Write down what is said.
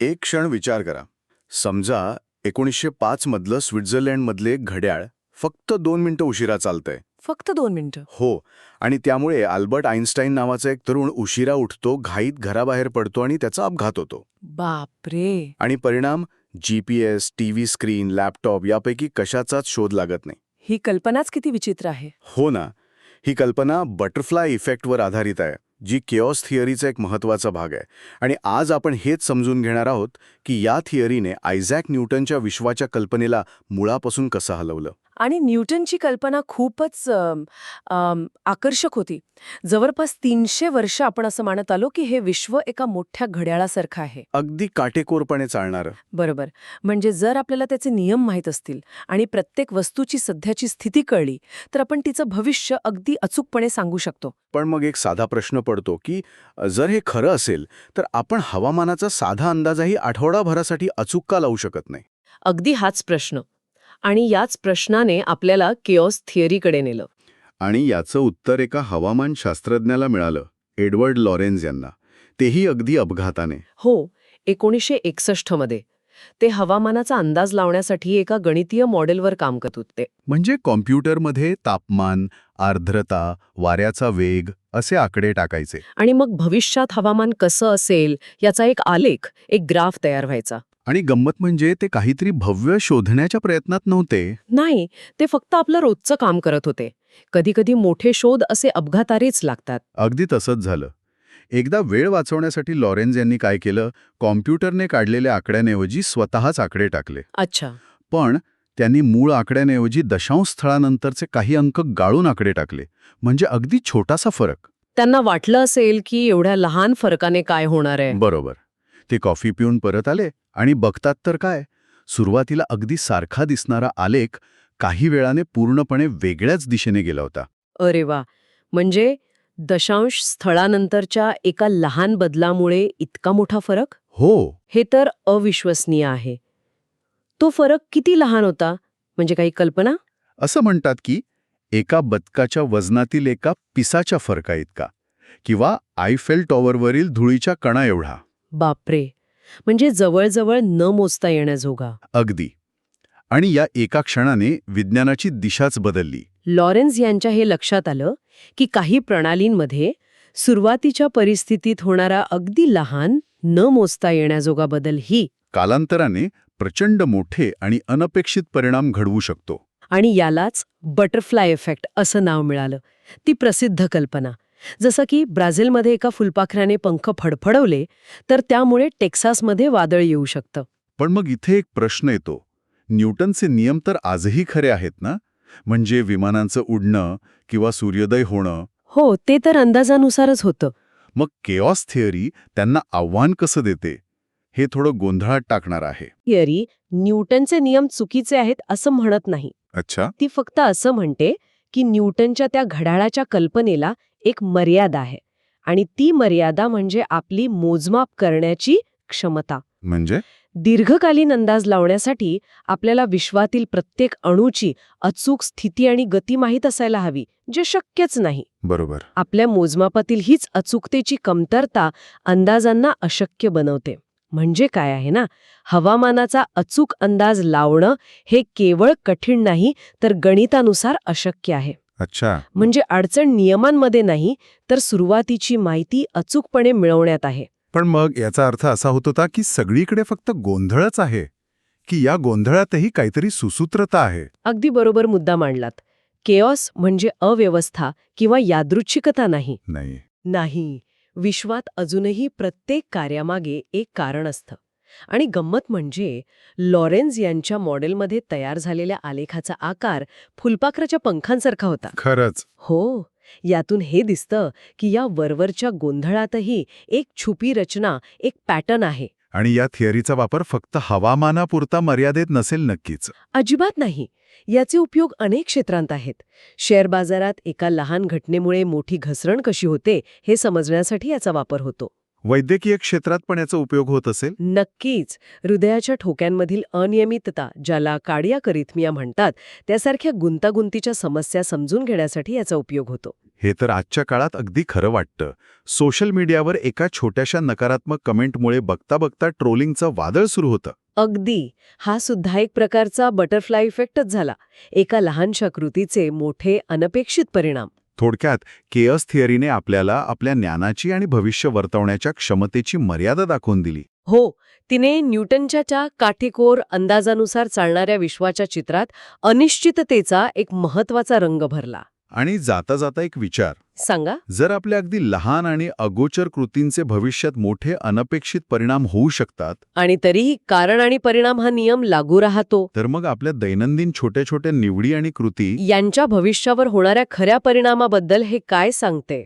एक क्षण विचार करा. समजा एकोणीसशे पाच मधलं स्वित्झर्लंडमधले घड्याळ फक्त दोन मिनिटं उशिरा चालतंय. फक्त दोन मिनिटं. हो आणि त्यामुळे अल्बर्ट आईन्स्टाईन नावाचा एक तरुण उशिरा उठतो घाईत घराबाहेर पडतो आणि त्याचा अपघात होतो. बापरे! आणि परिणाम? जीपीएस टीव्ही स्क्रीन लॅपटॉप यापैकी कशाचाच शोध लागत नाही. ही कल्पनाच किती विचित्र आहे. हो ना. ही कल्पना बटरफ्लाय इफेक्टवर आधारित आहे. जी केऑस थिअरीचा एक महत्त्वाचा भाग आहे. आणि आज आपण हेच समजून घेणार आहोत की या थिअरीने आयझॅक न्यूटनच्या विश्वाच्या कल्पनेला मुळापासून कसं हलवलं. आणि न्यूटनची कल्पना खूपच आकर्षक होती. जवळपास तीनशे वर्ष आपण असं मानत आलो की हे विश्व एका मोठ्या घड्याळासारखं आहे. अगदी काटेकोरपणे चालणारं. बरोबर. म्हणजे जर आपल्याला त्याचे नियम माहीत असतील आणि प्रत्येक वस्तूची सध्याची स्थिती कळली तर आपण तिचं भविष्य अगदी अचूकपणे सांगू शकतो. पण मग एक साधा प्रश्न पडतो की जर हे खरं असेल तर आपण हवामानाचा साधा अंदाजही आठवडाभरासाठी अचूक का लावू शकत नाही. अगदी हाच प्रश्न. आणि याच प्रश्नाने आपल्याला केऑस थिअरीकडे नेलं. आणि याचं उत्तर एका हवामानशास्त्रज्ञाला मिळालं एडवर्ड लॉरेन्झ यांना. तेही अगदी अपघाताने. हो एकोणीसशे एकसष्टमध्ये ते हवामानाचा अंदाज लावण्यासाठी एका गणितीय मॉडेलवर काम करत होते. म्हणजे कॉम्प्युटरमध्ये तापमान आर्द्रता वाऱ्याचा वेग असे आकडे टाकायचे. आणि मग भविष्यात हवामान कसं असेल याचा एक आलेख एक ग्राफ तयार व्हायचा. आणि गंमत म्हणजे ते काहीतरी भव्य शोधण्याच्या प्रयत्नात नव्हते. नाही ते फक्त आपलं रोजचं काम करत होते. कधीकधी मोठे शोध असे अपघातारीच लागतात. अगदी तसंच झालं. एकदा वेळ वाचवण्यासाठी लॉरेन्झ यांनी काय केलं? कॉम्प्युटरने काढलेल्या आकड्यांऐवजी स्वतःच आकडे टाकले. अच्छा. पण त्यांनी मूळ आकड्यांऐवजी दशांश स्थळानंतरचे काही अंक गाळून आकडे टाकले. म्हणजे अगदी छोटासा फरक. त्यांना वाटलं असेल की एवढ्या लहान फरकाने काय होणार आहे. बरोबर. ते कॉफी पिऊन परत आले आणि बघतात तर काय सुरुवातीला अगदी सारखा दिसणारा आलेख काही वेळाने पूर्णपणे वेगळ्याच दिशेने गेला होता. अरे वा! म्हणजे दशांश स्थळानंतरच्या एका लहान बदलामुळे इतका मोठा फरक? हो. हे तर अविश्वसनीय आहे. तो फरक किती लहान होता? म्हणजे काही कल्पना? असं म्हणतात की एका बदकाच्या वजनातील एका पिसाच्या फरका इतका किंवा आयफेल टॉवरवरील धुळीच्या कणा एवढा बापरे. म्हणजे जवळजवळ न मोजता येण्याजोगा. अगदी. आणि या एका क्षणाने विज्ञानाची दिशाच बदलली. लॉरेन्स यांच्या हे लक्षात आलं की काही प्रणालींमध्ये सुरुवातीच्या परिस्थितीत होणारा अगदी लहान न मोजता येण्याजोगा बदल ही कालांतराने प्रचंड मोठे आणि अनपेक्षित परिणाम घडवू शकतो. आणि यालाच बटरफ्लाय इफेक्ट असं नाव मिळालं. ती प्रसिद्ध कल्पना. जसं की ब्राझीलमध्ये एका फुलपाखराने पंख फडफडवले तर त्यामुळे टेक्सासमध्ये वादळ येऊ शकतं. पण मग इथे एक प्रश्न येतो. न्यूटनचे नियम तर आजही खरे आहेत ना? म्हणजे विमानांचं उडणं किंवा सूर्योदय होणं? हो ते तर अंदाजानुसारच होतं. मग केऑस थिअरी त्यांना आव्हान कसं देते? हे थोडं गोंधळात टाकणार आहे. थिअरी न्यूटनचे नियम चुकीचे आहेत असं म्हणत नाही. अच्छा. ती फक्त असं म्हणते की न्यूटनच्या त्या घड्याळाच्या कल्पनेला एक मर्यादा आहे. आणि ती मर्यादा म्हणजे आपली मोजमाप करण्याची क्षमता. म्हणजे? दीर्घकालीन अंदाज लावण्यासाठी आपल्याला विश्वातील प्रत्येक अणूची अचूक स्थिती आणि गती माहीत असायला हवी जे शक्यच नाही. बरोबर. आपल्या मोजमापातील हीच अचूकतेची कमतरता अंदाजांना अशक्य बनवते. म्हणजे काय आहे ना? हवामानाचा अचूक अंदाज लावणं हे केवळ कठीण नाही तर गणितानुसार अशक्य आहे. अच्छा. म्हणजे अडचण नियमांमध्ये नाही तर सुरुवातीची माहिती अचूकपणे मिळवण्यात आहे. पण मग याचा अर्थ असा होत होता की सगळीकडे फक्त गोंधळच आहे की या गोंधळातही काहीतरी सुसूत्रता आहे. अगदी बरोबर मुद्दा मांडलात. केऑस म्हणजे अव्यवस्था किंवा यादृच्छिकता नाही. नाही. नाही. विश्वात अजूनही प्रत्येक कार्यामागे एक कारण असतं. आणि गंमत म्हणजे लॉरेन्झ यांच्या मॉडेलमध्ये तयार झालेल्या आलेखाचा आकार फुलपाखराच्या पंखांसारखा होता. खरंच. हो यातून हे दिसतं की या वरवरच्या गोंधळातही एक छुपी रचना एक पॅटर्न आहे. आणि या थिअरीचा वापर फक्त हवामानापुरता मर्यादित नसेल नक्कीच. अजिबात नाही. याचे उपयोग अनेक क्षेत्रांत आहेत. शेअर बाजारात एका लहान घटनेमुळे मोठी घसरण कशी होते हे समजण्यासाठी याचा वापर होतो. वैद्यकीय क्षेत्रात पण याचा उपयोग होत असेल? नक्कीच. हृदयाच्या ठोक्यांमधील अनियमितता ज्याला कार्डियाक अरिथमिया म्हणतात त्यासारख्या गुंतागुंतीच्या समस्या समजून घेण्यासाठी याचा उपयोग होतो. हे तर आजच्या काळात अगदी खरं वाटतं. सोशल मीडियावर एका छोट्याशा नकारात्मक कमेंटमुळे बघता बघता ट्रोलिंगचं वादळ सुरू होतं. अगदी. हा सुद्धा एक प्रकारचा बटरफ्लाय इफेक्टच झाला. एका लहानशा कृतीचे मोठे अनपेक्षित परिणाम. थोडक्यात केअस थिअरीने आपल्याला आपल्या ज्ञानाची आणि भविष्य वर्तवण्याच्या क्षमतेची मर्यादा दाखवून दिली. हो तिने न्यूटनच्या त्या काठीकोर अंदाजानुसार चालणाऱ्या विश्वाच्या चित्रात अनिश्चिततेचा एक महत्त्वाचा रंग भरला. आणि जाता जाता एक विचार. सांगा. जर आपल्या अगदी लहान आणि अगोचर कृतींचे भविष्यात मोठे अनपेक्षित परिणाम होऊ शकतात. आणि तरीही कारण आणि परिणाम हा नियम लागू राहतो. तर मग आपल्या दैनंदिन छोट्या छोट्या निवडी आणि कृती यांच्या भविष्यावर होणाऱ्या खऱ्या परिणामाबद्दल हे काय सांगते?